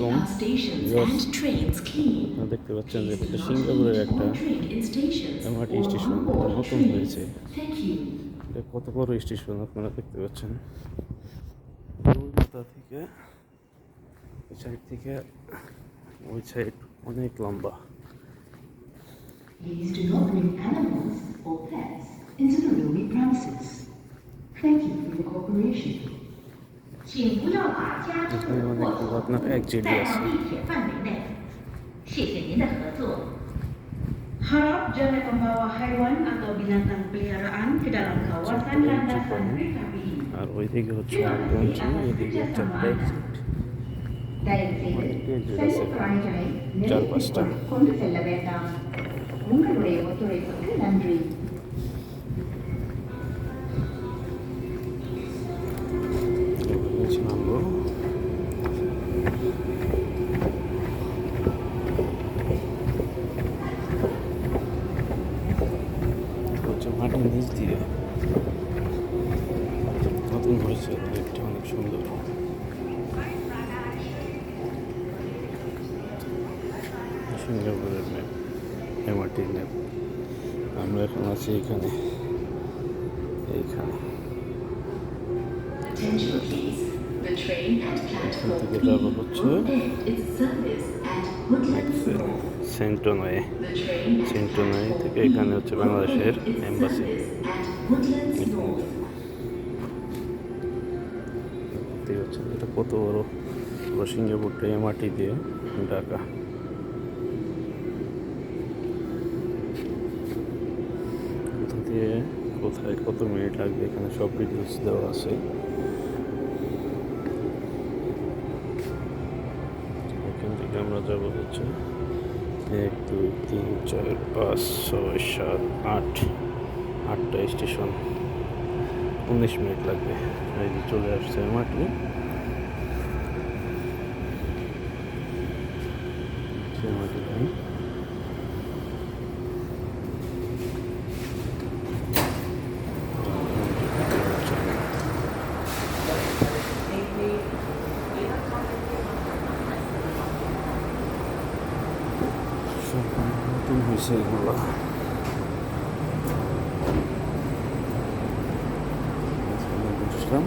Platform দেখতে পাচ্ছেন যে সিঙ্গাপুরের একটা এমআরটি স্টেশন নতুন হয়েছে। কত বড় স্টেশন আপনারা দেখতে পাচ্ছেন? থেকে ওই সাইড থেকে ওই সাইড অনেক লম্বা। এখানে আমাদের কিন্তু আপনার এক জিডি আছে Harap jangan membawa haiwan atau binatang peliharaan ke dalam kawasan landasan kereta api. আর ওই দিকে হচ্ছে পৌঁছে এদিকে হচ্ছে ব্রেক চার পাঁচটা உங்களுடைய ஒத்துழைப்புக்கு நன்றி নামবো হচ্ছে মাটির নিচ দিয়ে। নতুন হয়েছে একটা অনেক সুন্দর। সিঙ্গাপুরের ম্যাপ এমআরটির ম্যাপ আমরা এখন আছি এখানে। এইখানে. The train at platform থেকে এখানে হচ্ছে বাংলাদেশের এম্বাসি এটা কত বড়? পুরো সিঙ্গাপুর মাটি দিয়ে ঢাকা। কোথা দিয়ে কোথায় কত মিনিট লাগবে? এখানে সব ডিটেলস দেওয়া আছে। আমরা যাব হচ্ছে এক, দুই, তিন, চার, পাঁচ, ছয়, সাত, আট, আটটা স্টেশন। উনিশ মিনিট লাগবে। এই চলে আসছে মাটি এমআরটি হয়েছে এগুলো। আচ্ছা, বুঝলাম।